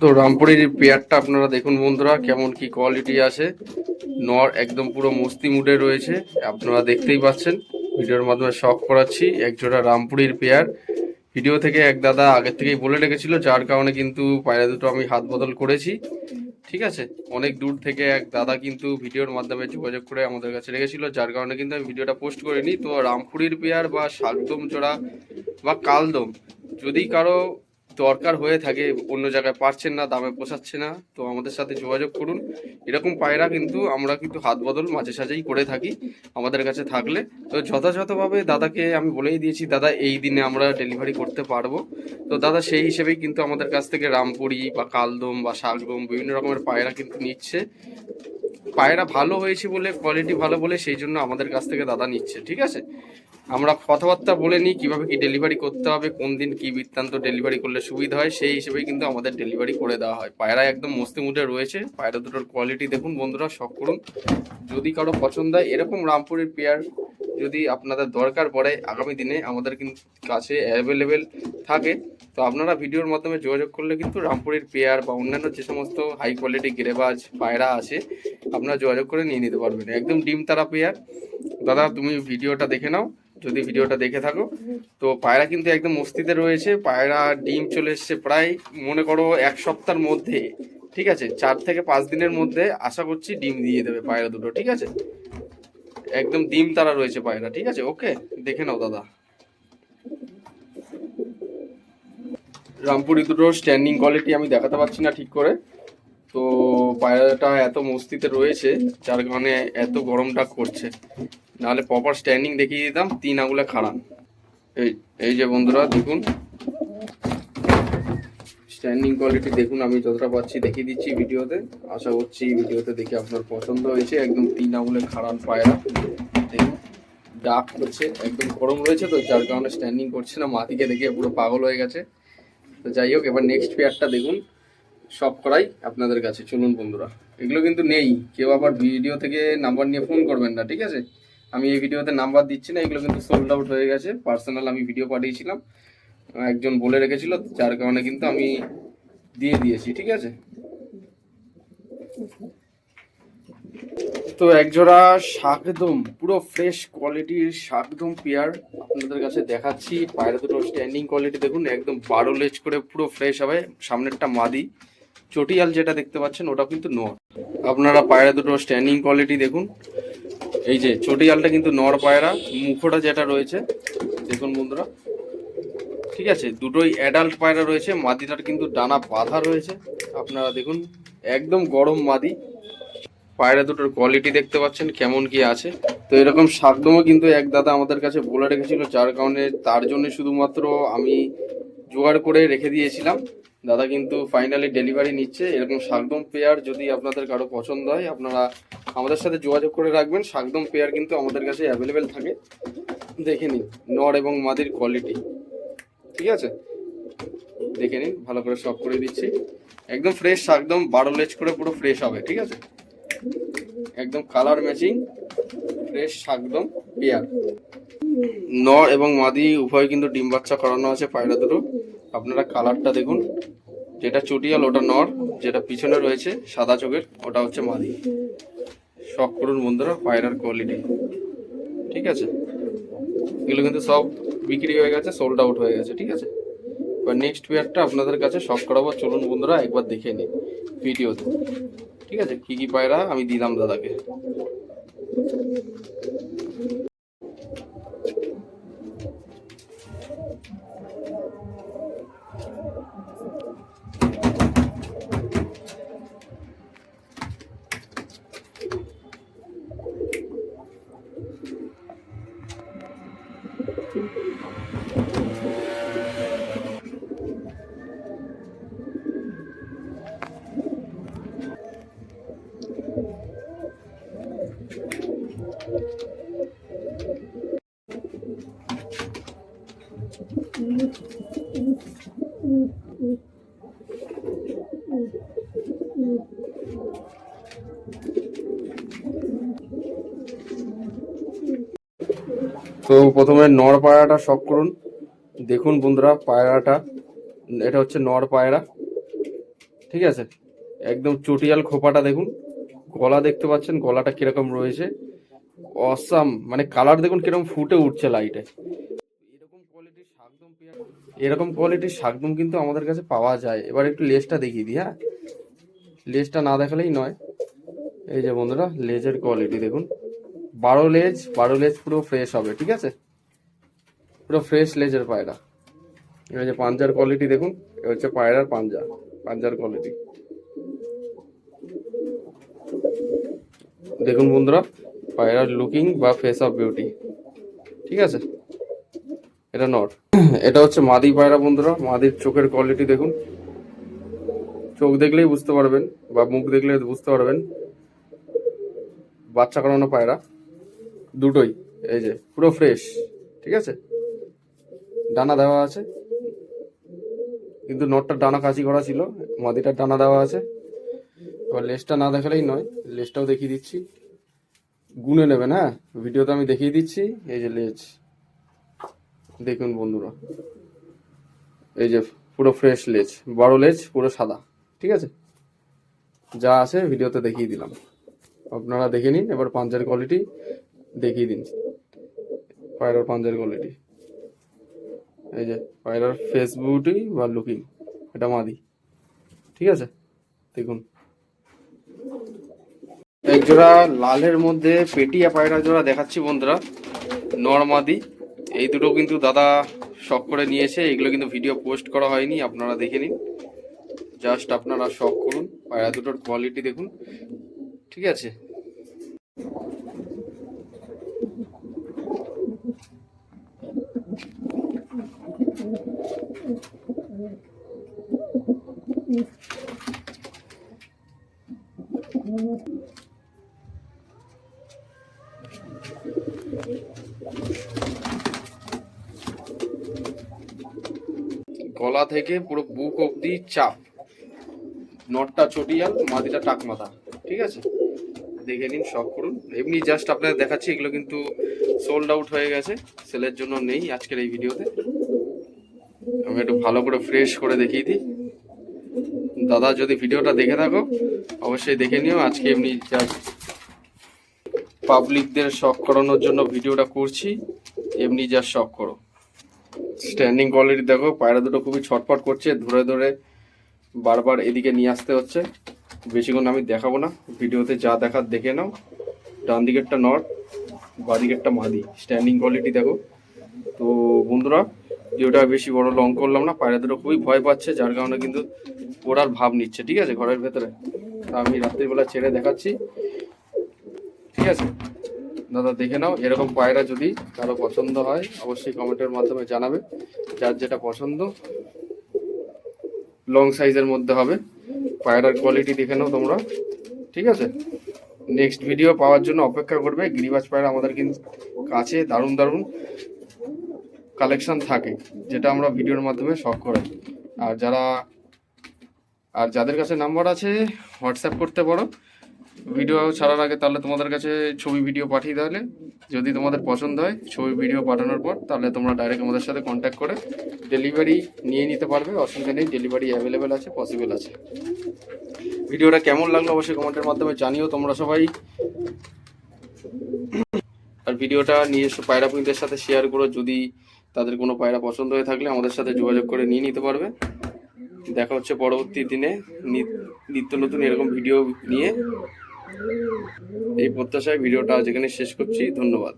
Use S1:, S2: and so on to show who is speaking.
S1: তো রামপুরের পেয়ারটা আপনারা দেখুন বন্ধুরা, কেমন কি কোয়ালিটি আছে। নর একদম পুরো মস্তি মুডে রয়েছে, আপনারা দেখতেই পাচ্ছেন। ভিডিওর মাধ্যমে শখ করাচ্ছি, একজোড়া রামপুরের পেয়ার। ভিডিও থেকে এক দাদা আগের থেকেই বলে রেখেছিল, যার কারণে কিন্তু পায়রা দুটো আমি হাত বদল করেছি। ঠিক আছে? অনেক দূর থেকে এক দাদা কিন্তু ভিডিওর মাধ্যমে যোগাযোগ করে আমাদের কাছে রেখেছিল, যার কারণে কিন্তু আমি ভিডিওটা পোস্ট করিনি। তো রামপুরির পেয়ার বা শাকদম জোড়া বা কালদম, যদি কারও দরকার হয়ে থাকে, অন্য জায়গায় পারছেন না, দামে পোষাচ্ছে না, তো আমাদের সাথে যোগাযোগ করুন। এরকম পায়রা কিন্তু আমরা কিন্তু হাত বদল মাঝে সাঝেই করে থাকি আমাদের কাছে থাকলে। তো যথাযথভাবে দাদাকে আমি বলেই দিয়েছি, দাদা, এই দিনে আমরা ডেলিভারি করতে পারব। তো দাদা সেই হিসেবেই কিন্তু আমাদের কাছ থেকে রামপুরি বা কালদম বা শাকদম বিভিন্ন রকমের পায়রা কিন্তু নিচ্ছে। পায়রা ভালো হয়েছে বলে কোয়ালিটি ভালো বলে সেই জন্য আমাদের কাছ থেকে দাদা নিচ্ছে, ঠিক আছে? আমরা কথাবার্তা বলে নিই কীভাবে কি ডেলিভারি করতে হবে, কোন দিন কি বৃত্তান্ত ডেলিভারি করলে সুবিধা হয়, সেই হিসেবেই কিন্তু আমাদের ডেলিভারি করে দেওয়া হয়। পায়রা একদম মস্তি মুডে রয়েছে, পায়রা দুটোর কোয়ালিটি দেখুন বন্ধুরা শখ করুন। যদি কারও পছন্দ হয়, এরকম রামপুরের পেয়ার যদি আপনাদের দরকার পড়ে, আগামী দিনে আমাদের কিন্তু কাছে অ্যাভেলেবেল থাকে, তো আপনারা ভিডিওর মাধ্যমে যোগাযোগ করলে কিন্তু রামপুরের পেয়ার বা অন্যান্য যে সমস্ত হাই কোয়ালিটি গেরেবাজ পায়রা আছে, আপনারা যোগাযোগ করে নিয়ে নিতে পারবেন। একদম ডিম তারা পেয়ার। দাদা, তুমি ভিডিওটা দেখে নাও। যদি ভিডিওটা দেখে থাকো। তো পায়রা কিন্তু একদম মস্তিতে রয়েছে। পায়রা, ডিম চলে এসছে প্রায়, মনে করো, এক সপ্তাহের মধ্যে। ঠিক আছে? চার থেকে পাঁচ দিনের মধ্যে আশা করছি ডিম দিয়ে দেবে পায়রা দুটো। ঠিক আছে? একদম ডিম তারা রয়েছে পায়রা। ঠিক আছে? ওকে, দেখে নাও দাদা। রামপুরি দুটোর স্ট্যান্ডিং কোয়ালিটি আমি দেখাতে পারছি না ঠিক করে। তো পায়রাটা এত মস্তিতে রয়েছে, যার কারণে এত গরমটা করছে। নাহলে প্রপার স্ট্যান্ডিং দেখিয়ে দিতাম, তিন আঙুলে খাড়ান। এই এই যে বন্ধুরা, দেখুন। স্ট্যান্ডিং কোয়ালিটি দেখুন, আমি যতটা পাচ্ছি দেখিয়ে দিচ্ছি ভিডিওতে। আশা করছি ভিডিওতে দেখে আপনার পছন্দ হয়েছে। একদম তিন আঙুলে খাড়ান পায়রা। দেখুন, ডাক হচ্ছে, একদম গরম রয়েছে তো, যার কারণে স্ট্যান্ডিং করছে না। মাটিকে দেখে পুরো পাগল হয়ে গেছে। তো যাই হোক, এবার নেক্সট পেয়ারটা দেখুন। সব করাই আপনাদের কাছে। চলুন বন্ধুরা, এগুলো কিন্তু নেই। কেউ আবার ভিডিও থেকে নাম্বার নিয়ে ফোন করবেন না, ঠিক আছে? আমি এই ভিডিওতে নাম্বার দিচ্ছি না, এগুলো কিন্তু সোল্ড আউট হয়ে গেছে। পার্সোনাল আমি ভিডিও পাঠিয়েছিলাম। একজন বলে রেখেছিল, যার কারণে কিন্তু আমি দিয়ে দিয়েছি, ঠিক আছে? তো একজোড়া শাকদম, পুরো ফ্রেশ কোয়ালিটির শাকদম পেয়ার আপনাদের কাছে দেখাচ্ছি। পায়রা দুটো স্ট্যান্ডিং কোয়ালিটি দেখুন, একদম বারো লেজ করে পুরো ফ্রেশ হবে। সামনেরটা মাদি। চটিয়াল যেটা দেখতে পাচ্ছেন ওটা কিন্তু নর। আপনারা পায়রা দুটো স্ট্যান্ডিং কোয়ালিটি দেখুন। এই যে চটিয়ালটা কিন্তু নর পায়রা, মুখোটা যেটা রয়েছে, দেখুন বন্ধুরা। ঠিক আছে, দুটোই অ্যাডাল্ট পায়রা রয়েছে, মাদিটার কিন্তু ডানা বাঁধা রয়েছে। আপনারা দেখুন, একদম গরম মাদি। পায়রা দুটোর কোয়ালিটি দেখতে পাচ্ছেন, কেমন কি আছে। তো এরকম শাকদমও কিন্তু এক দাদা আমাদের কাছে বলে রেখেছিল, যার কারণে তার জন্য শুধুমাত্র আমি জোগাড় করে রেখে দিয়েছিলাম। দাদা কিন্তু ফাইনালি ডেলিভারি নিচ্ছে। এরকম শাকদম পেয়ার যদি আপনাদের কারও পছন্দ হয়, আপনারা আমাদের সাথে যোগাযোগ করে রাখবেন। শাকদম পেয়ার কিন্তু আমাদের কাছে অ্যাভেলেবেল থাকে। দেখে নিন নর এবং মাদির কোয়ালিটি ঠিক আছে? দেখে নিন, ভালো করে সব করে দিচ্ছি। একদম ফ্রেশ শাকদম, বারো লেজ করে পুরো ফ্রেশ হবে, ঠিক আছে? একদম কালার ম্যাচিং ফ্রেশ শাকদম পেয়ার। নর এবং মাদি উভয় কিন্তু ডিম বাচ্চা করানো আছে পায়রা দুটো। আপনারা কালারটা দেখুন। যেটা চটিয়াল, ওটা নর, যেটা পিছনে রয়েছে সাদা চোখের, ওটা হচ্ছে মাদি। শখ করুন বন্ধুরা পায়রার কোয়ালিটি ঠিক আছে? এগুলো কিন্তু সব বিক্রি হয়ে গেছে সোল্ড আউট হয়ে গেছে, ঠিক আছে? এবার নেক্সট পেয়ারটা আপনাদের কাছে শখ করাবো। চলুন বন্ধুরা, একবার দেখে নিন ভিডিওতে। ঠিক আছে? কি কি পায়রা আমি দিলাম দাদাকে। তো প্রথমে নর পায়রাটা শখ করুন। দেখুন বন্ধুরা, পায়রাটা, এটা হচ্ছে নর পায়রা। ঠিক আছে? একদম চটিয়াল খোপাটা দেখুন। গলা দেখতে পাচ্ছেন, গলাটা কীরকম রয়েছে। অসাম মানে কালার দেখুন কীরকম ফুটে উঠছে লাইটে এরকম কোয়ালিটির শাকদম এরকম কোয়ালিটির শাকদম কিন্তু আমাদের কাছে পাওয়া যায়। এবার একটু লেজটা দেখিয়ে দিই হ্যাঁ? লেজটা না দেখালেই নয়। এই যে বন্ধুরা, লেজের কোয়ালিটি দেখুন। বারো লেজ বারো লেজ পুরো ফ্রেশ হবে, ঠিক আছে? পুরো ফ্রেশ লেজের পায়রা। এই যে পাঞ্জার কোয়ালিটি দেখুন, এ হচ্ছে পায়রার পাঞ্জা, পাঞ্জার কোয়ালিটি দেখুন বন্ধুরা, পায়রার লুকিং বা ফেস অফ বিউটি ঠিক আছে? এটা নট এটা হচ্ছে মাদি পায়রা বন্ধুরা, মাদির চোখের কোয়ালিটি দেখুন। চোখ দেখলেই বুঝতে পারবেন বা মুখ দেখলে বুঝতে পারবেন। বাচ্চা করানো পায়রা। দুটোই, এই যে পুরো ফ্রেশ ঠিক আছে? ডানা দেওয়া আছে। কিন্তু নটটার ডানা কাঁচি করা ছিল, মাদিটার ডানা দেওয়া আছে। এবার লেজটা না দেখালেই নয় লেজটাও দেখিয়ে দিচ্ছি। গুনে নেবেন হ্যাঁ? ভিডিওতে আমি দেখিয়ে দিচ্ছি, এই যে লেজ দেখুন বন্ধুরা, এই যে পুরো ফ্রেশ লেজ বড় লেজ পুরো সাদা, ঠিক আছে? যা আছে ভিডিওতে দেখিয়ে দিলাম। আপনারা দেখে নিন, এবার পাঞ্জার কোয়ালিটি দেখিয়ে দিন। পায়রার পাঞ্জার কোয়ালিটি এই যে পায়রার ফেস বিউটি বা লুকিং এটা মাদি। ঠিক আছে? দেখুন। এক জোড়া লালের মধ্যে পেটিয়া পায়রা জোড়া দেখাচ্ছি বন্ধুরা। নরমাদি এই দুটো কিন্তু দাদা শখ করে নিয়েছে। এগুলো কিন্তু ভিডিও পোস্ট করা হয়নি, আপনারা দেখে নিন। জাস্ট আপনারা শখ করুন। পায়রা দুটোর কোয়ালিটি দেখুন। ঠিক আছে? গলা থেকে পুরো বুক অবধি চাপ। নটটা চটিয়াল মাদিটা টাক মাথা। ঠিক আছে? দেখে নিন শখ করুন। এমনি জাস্ট আপনাদের দেখাচ্ছি, এগুলো কিন্তু সোল্ড আউট হয়ে গেছে। সেলের জন্য নেই আজকের এই ভিডিওতে আমি একটু ভালো করে ফ্রেশ করে দেখিয়ে দিই। দাদা যদি ভিডিওটা দেখে থাকো, অবশ্যই দেখে নিও। আজকে এমনি পাবলিকদের শখ করানোর জন্য ভিডিওটা করছি, এমনি জাস্ট শখ করো। স্ট্যান্ডিং কোয়ালিটি দেখো, পায়রা দুটো খুবই ছটফট করছে, ধরে ধরে বারবার এদিকে নিয়ে আসতে হচ্ছে। বেশিক্ষণ আমি দেখাবো না, ভিডিওতে যা দেখার দেখে নাও। ডান দিকেরটা নট বাঁ দিকেরটা মাদি। স্ট্যান্ডিং কোয়ালিটি দেখো। তো বন্ধুরা ভিডিওটা বেশি বড় লং করলাম না, পায়রা দুটো খুবই ভয় পাচ্ছে, যার কারণে কিন্তু ওরার ভাব নিচ্ছে, ঠিক আছে, ঘরের ভেতরে। তা আমি রাত্রিবেলা ছেড়ে দেখাচ্ছি। ঠিক আছে? দাদা দেখে নাও, এরকম পায়রা যদি কারও পছন্দ হয়, অবশ্যই কমেন্টের মাধ্যমে জানাবে, যার যেটা পছন্দ। লং সাইজের মধ্যে হবে। পায়রার কোয়ালিটি দেখে নাও তোমরা। ঠিক আছে? নেক্সট ভিডিও পাওয়ার জন্য অপেক্ষা করবে। গিরিবাজ পায়রা আমাদের কিন্তু কাছে, দারুণ দারুণ। কালেকশন থাকে, যেটা আমরা ভিডিওর মাধ্যমে শখ করাই আর যারা, আর যাদের কাছে নাম্বার আছে হোয়াটসঅ্যাপ করতে পারো। ভিডিও ছাড়ার আগে তাহলে তোমাদের কাছে ছবি ভিডিও পাঠিয়ে তাহলে যদি তোমাদের পছন্দ হয় ছবি ভিডিও পাঠানোর পর, তাহলে তোমরা ডাইরেক্ট আমাদের সাথে কন্ট্যাক্ট করে ডেলিভারি নিয়ে নিতে পারবে। অসুবিধা নেই ডেলিভারি অ্যাভেলেবেল আছে পসিবল আছে। ভিডিওটা কেমন লাগল অবশ্যই কমেন্টের মাধ্যমে জানিও তোমরা সবাই। আর ভিডিওটা নিজস্ব পায়রা সাথে শেয়ার করো। যদি তাদের কোনো পায়রা পছন্দ হয়ে থাকলে আমাদের সাথে যোগাযোগ করে নিয়ে নিতে পারবে। দেখা হচ্ছে পরবর্তী দিনে নিত্য নতুন এরকম ভিডিও নিয়ে। এই প্রত্যাশায় ভিডিওটা আজ এখানে শেষ করছি। ধন্যবাদ।